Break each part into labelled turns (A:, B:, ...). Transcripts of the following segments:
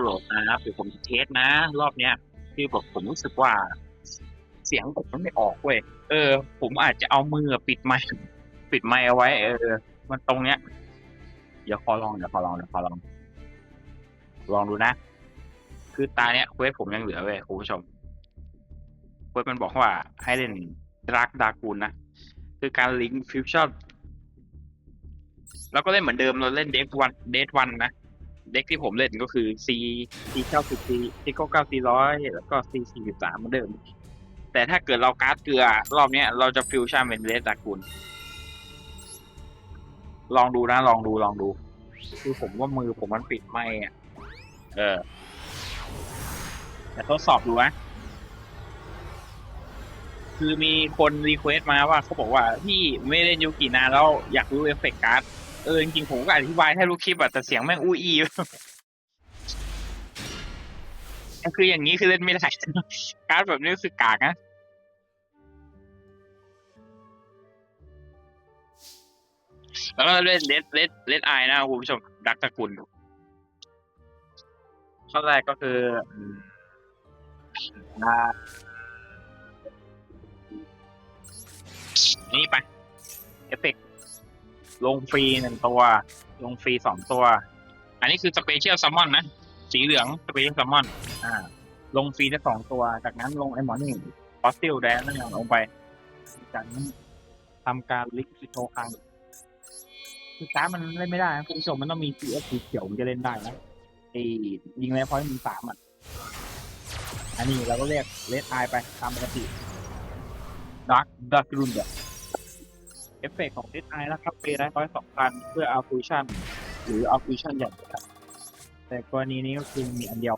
A: โหลนะครับเดี๋ยวผมเทสนะ รอบเนี้ยคือแบบผมรู้สึกว่าเสียงผมมันไม่ออกเว้ยเออ ผมอาจจะเอามือปิดไมค์ปิดไมค์เอาไว้ เออ มันตรงเนี้ย เดี๋ยวขอลองเดี๋ยวขอลองเดี๋ยวขอลอง ลองดูนะ คือตาเนี้ยเควสผมยังเหลือเว้ยคุณผู้ชมเควสมันบอกว่าให้เล่นดรักดากูลนะ คือการลิงก์ฟิวชั่นแล้วก็เล่นเหมือนเดิมเราเล่นเดฟวันเดทวันนะ เด็กที่ผมเล่นก็คือ C C เก้าสิบ C C เก้าเก้า C ร้อยแล้วก็ C สี่สิบสามเหมือนเดิม แต่ถ้าเกิดเราการ์ดเกลือ รอบเนี้ยเราจะฟิวชั่นเป็นเรดดากูลลองดูนะ ลองดูลองดู คือผมว่ามือผมมันปิดไม่อะเออ แต่ทดสอบดูนะคือมีคนรีเควสต์มาว่าเขาบอกว่าพี่ไม่เล่นยูกินานแล้วอยากรู้เอฟเฟกต์การ์ด เออจริงๆผมก็อธิบายให้รู้คลิปอะแต่เสียงแม่งอู้อีคืออย่างนี้คือเล่นไม่ได้การ์ดแบบนี้คือกากนะแล้วก็เล่นเลดเลดเลดไอนะคุณผู้ชมดักตะกุลข้อแรกก็คือนี่ไป เอฟเฟกต์ ลงฟรีหนึ่งตัว ลงฟรีสองตัว อันนี้คือสเปเชียลซัมมอนนะ สีเหลืองสเปเชียลซัมมอนอ่า ลงฟรีได้สองตัว จากนั้นลงไอ้หมอนี่ฟอสซิลแดนนั่นลงไป จากนั้นทำการลิกซิโตคังคือการ์ดมันเล่นไม่ได้นะคุณผู้ชมมันต้องมี CS สีเขียวมันจะเล่นได้นะไอ้ยิงแล้วพอยมีสามอะ อันนี้เราก็เรียกเลดไอไปตามปกติดักดักรุ่นเดีย เอฟเฟกของเลดไอนะครับปได้ร้อยสองพันเพื่อเอาฟิวชั่นหรือเอาฟิวชั่นใหญ่ครับแต่กรณีนี้ก็คือมีอันเดียว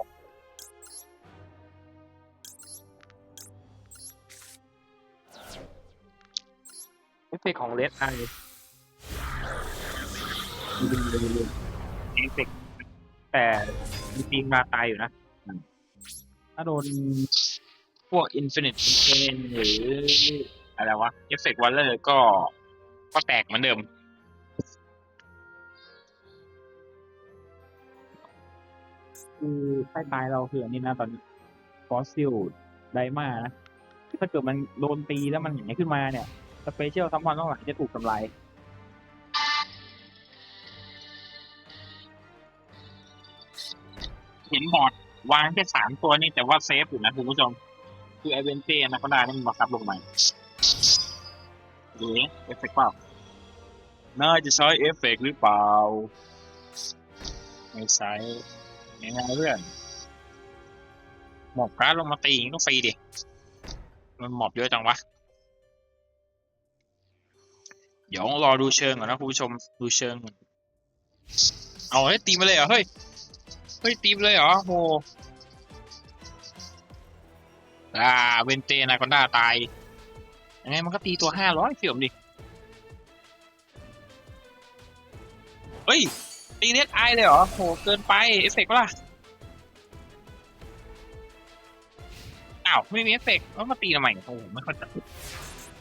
A: เอฟเฟกต์ของเลดไอเอฟเฟกต์แต่จริงมาตายอยู่นะ ถ้าโดนพวก Infinite i n f i n หรืออะไรวะ เอฟเฟกต์วัลเลอร์ก็ ก็แตกเหมือนเดิม คือใต้ตายเราคืออันนี้นะตอนฟอสซิลไดมานะถ้าเกิดมันโดนตีแล้วมันอย่างนี้ขึ้นมาเนี่ย สเปเชียลซัมมอนต้องหลังจะถูกทำลายเห็นบอร์ดวางแค่สามตัวนี่แต่ว่าเซฟอยู่นะคุณผู้ชม คือไอเวนเต้นะก็ได้นี่มันบังคับลงมา ดูนี่เอฟเฟกต์เปล่า น่าจะใช้เอฟเฟกต์หรือเปล่า ไม่ใช้ยังไงเพื่อน หมอบการ์ดลงมาตีอย่างนี้ต้องฟรีดิ มันหมอบเยอะจังวะ เดี๋ยวรอดูเชิงก่อนนะคุณผู้ชม ดูเชิง เอาเฮ้ยตีมาเลยเหรอ เฮ้ย เฮ้ยตีมาเลยเหรอโหอ่าเวนเตนาคอนด้าตาย ยังไงมันก็ตีตัวห้าร้อยเสี่ยมดิ เฮ้ย ตีเน็ตไอเลยเหรอโหเกินไป เอฟเฟกต์ปะล่ะ อ้าว ไม่มีเอฟเฟกต์แล้วมาตีทำไมโอ้โหไม่เข้าใจ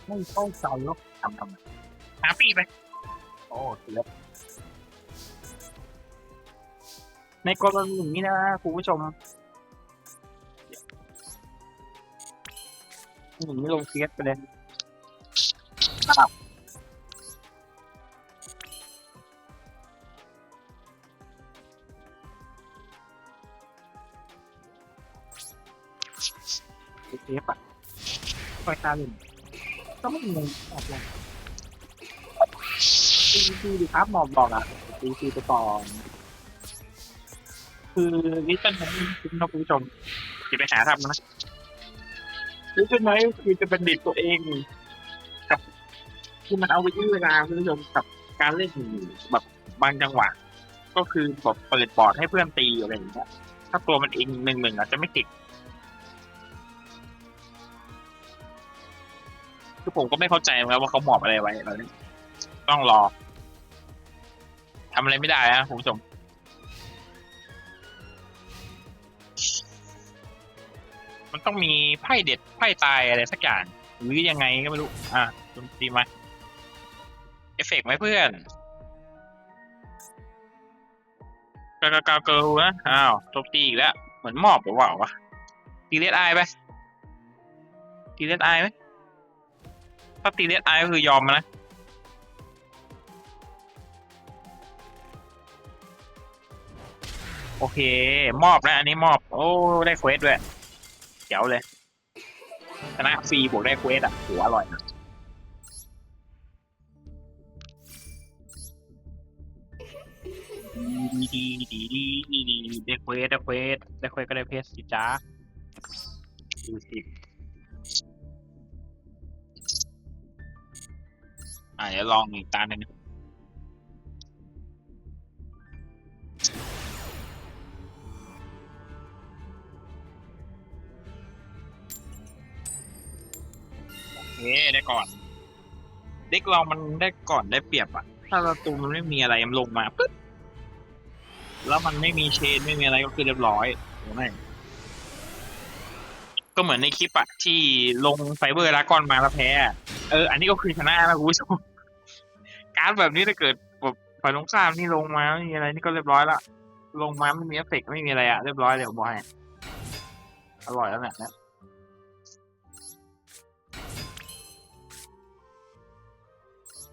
A: ไม่เข้าใจแล้วทำทำไมหาปีไป โอ้เสียในกรณีอย่างนี้นะคุณผู้ชมอย่างนี้ลงเซียสไปเลย ตามหนึ่งก็ไม่งงออกเลยตีซีดิครับหมอบบอกอะตีซีไปก่อนคือวิชั่นของคุณนะคุณผู้ชมจะไปหาทำนะวิชั่นไหนคือจะเป็นดิดตัวเองกับที่มันเอาไปยื้อเวลาคุณผู้ชมกับการเล่นแบบบางจังหวะ ก็คือแบบเปิดบอร์ดให้เพื่อนตีอะไรอย่างเงี้ยถ้าตัวมันเองหนึ่งหนึ่งอาจจะไม่ติด คือผมก็ไม่เข้าใจเหมือนกันว่าเขาหมอบอะไรไว้ตอนนี้ต้องรอทำอะไรไม่ได้นะคุณผู้ชมมันต้องมีไพ่เด็ดไพ่ตายอะไรสักอย่างหรือยังไงก็ไม่รู้ อะดนตรีมาเอฟเฟกต์ไหมเพื่อนกากากาเกิลนะอ้าวจมตีอีกแล้ว เหมือนมอบหรือเปล่าวะตีเลสไอไปตีเลสไอไหม ถ้าตีเลสไอก็คือยอมนะ โอเค มอบนะอันนี้มอบ โอ้ ได้เควสด้วยเจ๋วเลย ชนะฟรีบวกได้เควสอะหัวอร่อยนะดีดีดีดีดีดีได้เควสได้เควสได้เควสก็ได้เพชรสิจ้าดูสิ อะเดี๋ยวลองอีกตาหนึ่งโอเคได้ก่อน เด็กเรามันได้ก่อนได้เปรียบอะถ้าประตูมันไม่มีอะไรมันลงมาปึ๊บแล้วมันไม่มีเชนไม่มีอะไรก็คือเรียบร้อยถูกไหมก็เหมือนในคลิปอะที่ลงไฟเบอร์ลากอนมาแล้วแพ้ เออ อันนี้ก็คือชนะนะคุณผู้ชม การดแบบนี้ถ้าเกิดแบบฝ่ายตรงข้ามนี่ลงมาไม่มีอะไรนี่ก็เรียบร้อยละลงมาไม่มีเอฟเฟกต์ไม่มีอะไรอะเรียบร้อยเลยผมบอกให้อร่อยแล้วเนี่ย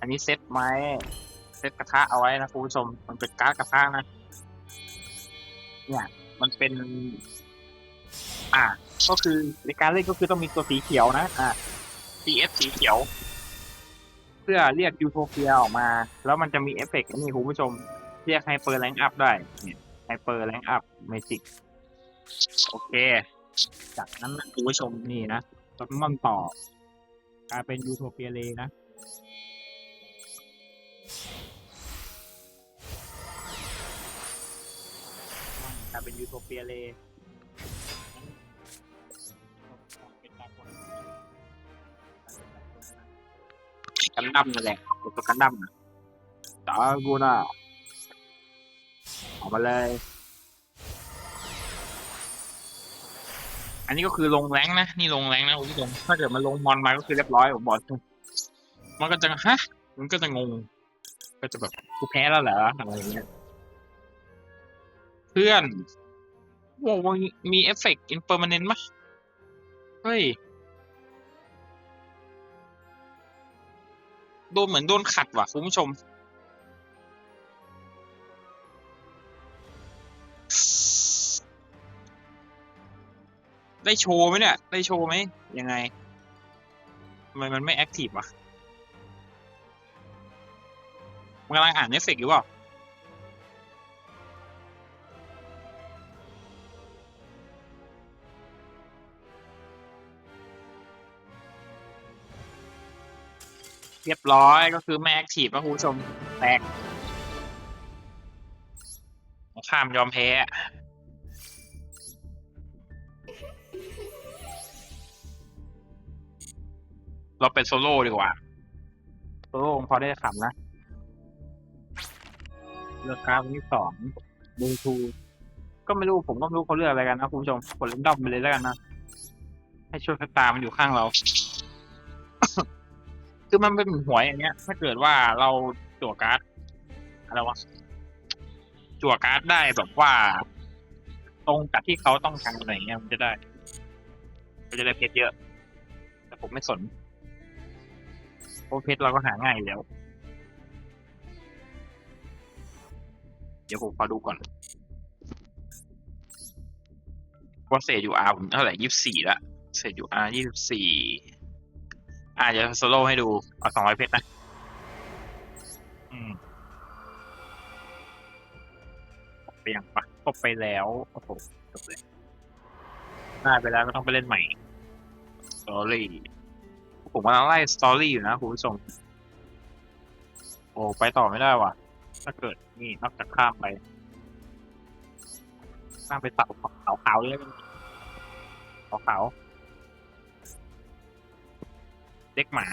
A: อันนี้เซตไม้เซตกระทะเอาไว้นะคุณผู้ชม มันเป็นการ์ดกระทะนะ เนี่ย มันเป็น อ่าก็คือในการเล่นก็คือต้องมีตัวสีเขียวนะ อ่า CS สีเขียว พื่อเรียกยูโทเปียออกมา แล้วมันจะมีเอฟเฟกต์นี่คุณผู้ชม เรียกไฮเปอร์แรงอัพได้เนี่ยไฮเปอร์แรงอัพเมจิกโอเค จากนั้นนะคุณผู้ชมนี่นะตอนมันต่อกลายเป็นยูโทเปียเลยนะกลายเป็นยูโทเปียเลย กันดั้มนั่นแหละตัวกันดั้มนะตากูน่ะออกมาเลย อันนี้ก็คือลงแรงค์นะ นี่ลงแรงค์นะคุณผู้ชมถ้าเกิดมันลงมอนมาก็คือเรียบร้อยผมบอกมันก็จะฮะ มันก็จะงง ก็จะแบบกูแพ้แล้วเหรออะไรอย่างเงี้ยเพื่อนโว้วมีเอฟเฟกต์อินเปอร์มานนต์มั้ยเฮ้ย โดนเหมือนโดนขัดว่ะคุณผู้ชม ได้โชว์ไหมเนี่ย ได้โชว์ไหมยังไงทำไมมันไม่แอคทีฟวะมันกำลังอ่านเอฟเฟกต์อยู่เปล่า เรียบร้อยก็คือไม่แอคทีฟนะคุณผู้ชมแตกข้ามยอมแพ้เราเป็นโซโล่ดีกว่า โซโล่พอได้ขำนะ เลือกการดวันที่สองดูทูก็ไม่รู้ผมก็ไม่รู้เขาเลือกอะไรกันนะคุณผู้ชมกดเล่นดอมไปเลยแล้วกันนะ ให้ชคชะตามันอยู่ข้างเรา คือมันเป็นหวยอย่างเงี้ย ถ้าเกิดว่าเราจั่วการ์ดอะไรวะจั่วการ์ดได้แบบว่า ตรงกับที่เขาต้องการอะไรเงี้ยมันจะได้มันจะได้เพชรเยอะ แต่ผมไม่สนเพราะเพชรเราก็หาง่ายอยู่แล้ว เดี๋ยวผมขอดูก่อนว่าเศษอยู่อาร์ผมเท่าไหร่ยี่สิบสี่ละเศษอยู่อาร์ยี่สิบสี่ อ่าจะโซโล่ให้ดู เอาสองร้อยเพชรนะอืมไปยังปะครบไปแล้วโอ้โหจบเลยได้ไปแล้วก็ต้องไปเล่นใหม่สตอรี่ผมกำลังไล่สตอรี่อยู่นะคุณผู้ชมโอ้ไปต่อไม่ได้ว่ะ ถ้าเกิดนี่นอกจากข้ามไป ข้ามไปเสาขาวขาวๆเลยขาวขาวๆ เด็กหมา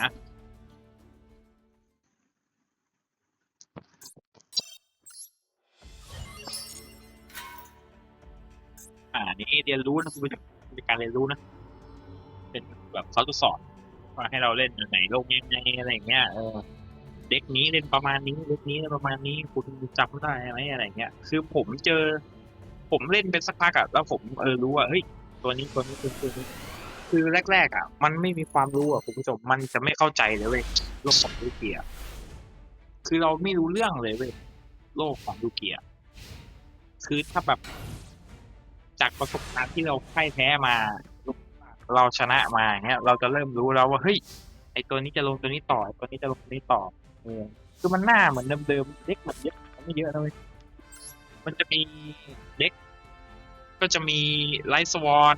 A: อ่า นี่เรียนรู้นะคุณผู้ชมเป็นการเรียนรู้นะ เป็นแบบเขาจะสอนว่าให้เราเล่นอันไหนลงยังไงอะไรอย่างเงี้ย เออ เด็กนี้เล่นประมาณนี้เด็กนี้ประมาณนี้คุณจำได้ไหมอะไรเงี้ย คือผมเจอ ผมเล่นเป็นสักพักอะแล้วผมเออรู้ว่าเฮ้ยตัวนี้ตัวนี้ตัวนี้ คือแรก ๆ อะ มันไม่มีความรู้อะคุณผู้ชมมันจะไม่เข้าใจเลยเว้ยโลกของลูเกีย คือเราไม่รู้เรื่องเลยเว้ยโลกของลูเกีย คือถ้าแบบ จากประสบการณ์ที่เราพ่ายแพ้มา เราชนะมาอย่างเงี้ย เราจะเริ่มรู้แล้วว่าเฮ้ยไอตัวนี้จะลงตัวนี้ต่อไอตัวนี้จะลงตัวนี้ต่อเออคือมันหน้าเหมือนเดิมๆเด็กเหมือนเยอะไม่เยอะนะเว้ยมันจะมีเด็กก็จะมีไลท์สวอน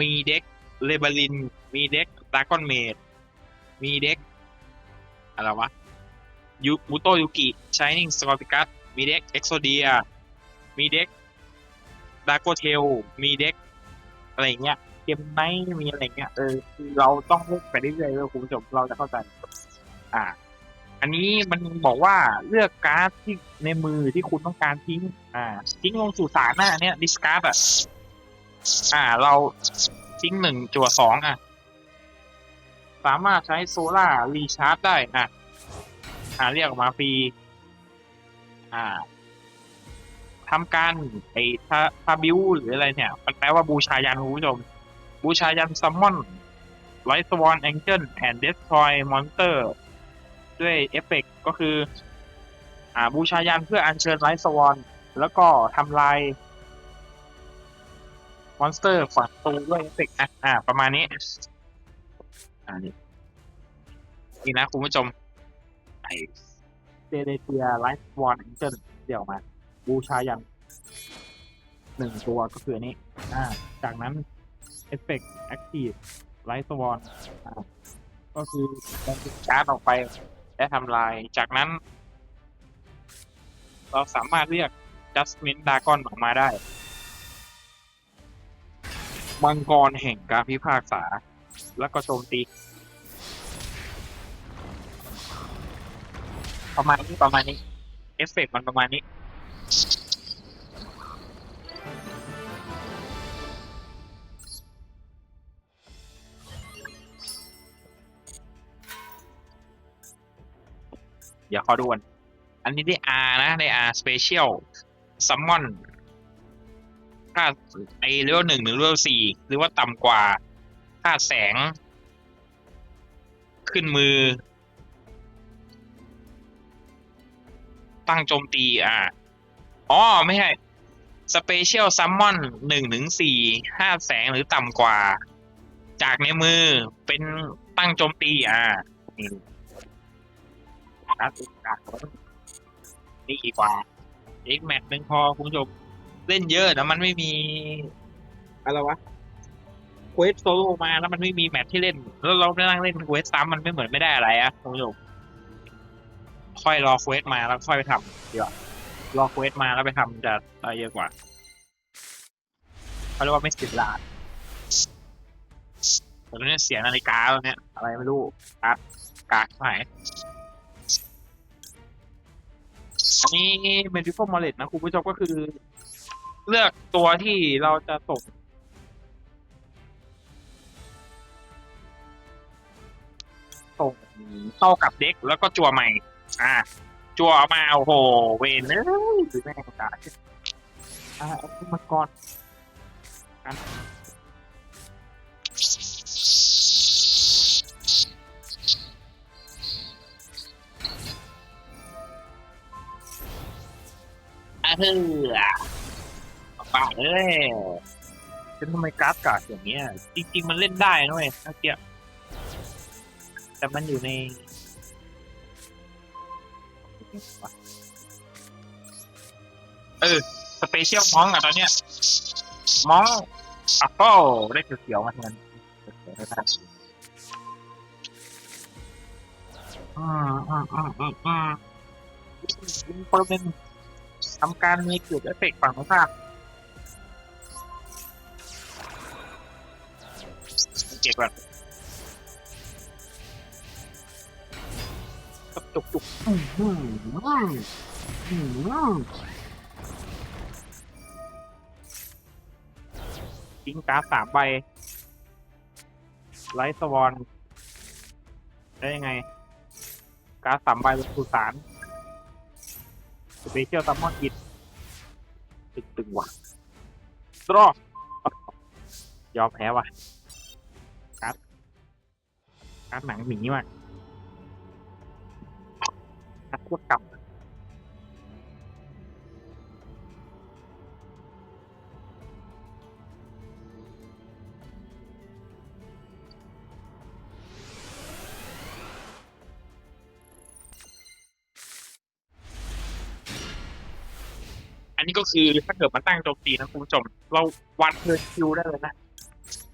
A: มีเด็ก เลเบลิน มีเด็กดากอนเมดมีเด็กอะไรวะยูมูโตยุกิชายนิงสกอร์ปิกัสมีเด็กเอ็กโซเดีย มีเด็กดาโกเทล มีเด็กอะไรเงี้ย เกมไนมีอะไรเงี้ย เออคือเราต้องเล่นไปเรื่อยๆเว้ยคุณผู้ชมเราจะเข้าใจ อ่า อันนี้มันบอกว่าเลือกการ์ดที่ในมือที่คุณต้องการทิ้ง อ่า ทิ้งลงสู่สารหน้าเนี้ยดิสการ์ดอะ อ่า เรา ทิ้งหนึ่งจั่วสองอะ สามารถใช้โซล่ารีชาร์จได้อะอ่าเรียกออกมาฟรี อ่าทำการไอ้ถ้าถ้าบิวหรืออะไรเนี่ย มันแปลว่าบูชายันคุณผู้ชม บูชายันซัมมอนไลท์สวอนแองเจิลแอนด์เดสทรอยมอนเตอร์ด้วยเอฟเฟกก็คือ อ่าบูชายันเพื่ออัญเชิญไลท์สวอนแล้วก็ทำลาย มอนสเตอร์ฝังตูด้วยเอฟเฟกอะอ่า ประมาณนี้ อ่านี่นี่นะคุณผู้ชมไอเซเดเทียไลท์วอนแองเจิลเดี๋ยวมา บูชายันหนึ่งตัวก็คืออันนี้ อ่า จากนั้น Effect Active Light Swan อ่าก็คือการชาร์จออกไป และทำลาย จากนั้น เราสามารถเรียก Justment Dragon ออกมาได้ มังกรแห่งการพิพากษา แล้วก็โจมตี ประมาณนี้ประมาณนี้ เอฟเฟกมันประมาณนี้ เดี๋ยวขอดูก่อนอันนี้ได้ R นะ ได้ R Special Summon ถ้าไอเลเวลหนึ่งหรือเลเวลสี่หรือว่าต่ำกว่าถ้าแสง ขึ้นมือ ตั้งโจมตีอ่าอ๋อ ไม่ใช่ Special Summon หนึ่งถึงสี่ห้าแสงหรือต่ำกว่า จากในมือเป็นตั้งโจมตีอ่านี่ครับอีกการนี่อีกว่าอีกแมตช์หนึ่งพอคุณผู้ชม เล่นเยอะแต่มันไม่มีอะไรวะเควสโซโลมาแล้วมันไม่มีแมตช์ที่เล่น แล้วเราไปนั่งเล่นเควสซ้ำมันไม่เหมือนไม่ได้อะไรอะคุณผู้ชมค่อยรอเควสมาแล้วค่อยไปทำดีกว่ารอเควสมาแล้วไปทำจะได้เยอะกว่าเขาเรียกว่าไม่สียเวลาแต่ตอนนี้เสียนาฬิกาแล้วเนี่ยอะไรไม่รู้การ์ดกากหายอันนี้เมดิฟอร์มอลเลตนะคุณผู้ชมก็คือ เลือกตัวที่เราจะส่งส่งเข้ากับเด็กแล้วก็จัวใหม่ อ่า จัวมาโอ้โห เวนเอ้ยหรือแม่งตายอ่าเอาขึ้นมาก่อนกันอะเฮ้อ ป่าเอ้ยเป็นทำไมกราฟกาดอย่างเงี้ย จริง ๆ มันเล่นได้นะเว้ยเมื่อกี้แต่มันอยู่ในเออ สเปเชียลมองอะตอนเนี้ยมองอัปเปิลได้เขียวๆมาแทนอืมอืมอืมอืมอืมเปอร์เมนทำการมีเกิดเอฟเฟกต์ฝั่งตรงข้าม เจ็บแบบจุกจุกอืมอืมอืมทิ้งการ์ดสามใบไลท์สวอนได้ยังไง การดสามใบเป็นสุสานสเปเชียลซัมมอนอิดตึงตึงว่ะตรอยอมแพ้ว่ะ การดหนังหมีว่ะการดโคตรกำอันนี้ก็คือถ้าเกิดมาตั้งโจมตีนะคุณผู้ชมเราวัดเทิร์คิวได้เลยนะ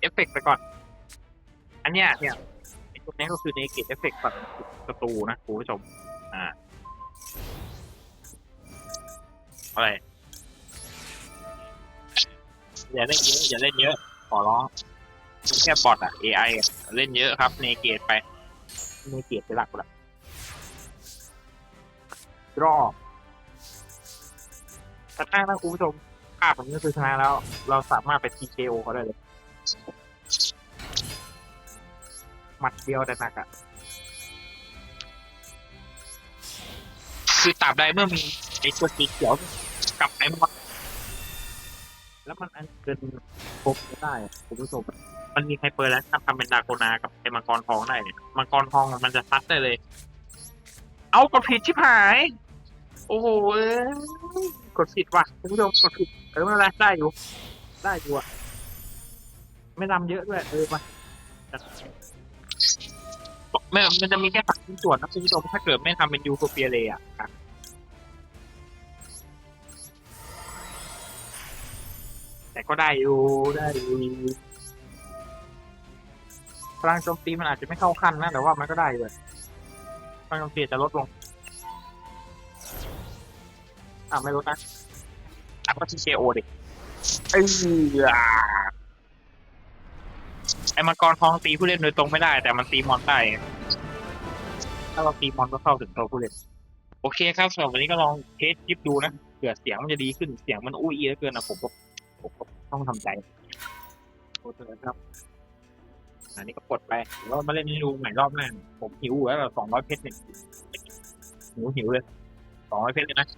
A: เอฟเฟกต์ไปก่อน อันเนี้ยเนี่ย ตัวนี้ก็คือในเกตเอฟเฟกต์ฝั่งศัตรูนะคุณผู้ชม อ่า อะไรอย่าเล่นเยอะอย่าเล่นเยอะ ขอร้องแค่บอทอะ AI อเล่นเยอะครับในเกตไปในเกตไปหลักละรอแต่ถ้าคุณผู้ชมภาพผมก็คือชนะแล้ว เราสามารถไป TKO เขาได้เลย หมัดเดียวแต่หนักอะคือตราบใดเมื่อมีไอ้ตัวสีเขียวกับไอ้มอดแล้วมันอันเกินครบไม่ได้อะคุณผู้ชมมันมีใครเปิดแล้วทำทำเป็นดาโกนากับไอ้มังกรทองได้เนี่ยมังกรทองมันจะซัดได้เลย เอากดผิดชิบหาย โอ้โหเอ้ยกดผิดว่ะคุณผู้ชมกดผิดเออไม่เป็นไรได้อยู่ ได้อยู่อะไม่นำเยอะด้วยเออมา ไม่มันจะมีแค่ฝักชิ้นส่วนนะคุณผู้ชมถ้าเกิดไม่ทำเป็นยูโทเปียเลยอะครับแต่ก็ได้อยู่ได้อยู่พลังโจมตีมันอาจจะไม่เข้าขั้นนะแต่ว่ามันก็ได้อยู่อะพลังโจมตีจะลดลงอะไม่รู้นะอะก็ทีเคโอดิเอ้ยไอ้มังกรทองตีผู้เล่นโดยตรงไม่ได้ แต่มันตีมอนได้ ถ้าเราตีมอนก็เข้าถึงตัวผู้เล่นโอเคครับสำหรับวันนี้ก็ลองเทสยิบดูนะเผื่อเสียงมันจะดีขึ้นเสียงมันอุ้ยเหลือเกินนะผมก็ผมก็ต้องทำใจโอเคครับอันนี้ก็กดไปแล้วมาเล่นให้ดูใหม่รอบหน้าผมหิวแล้วสองร้อยเพชรเนี่ยหิวหิวเลยสองร้อยเพชรเลยนะ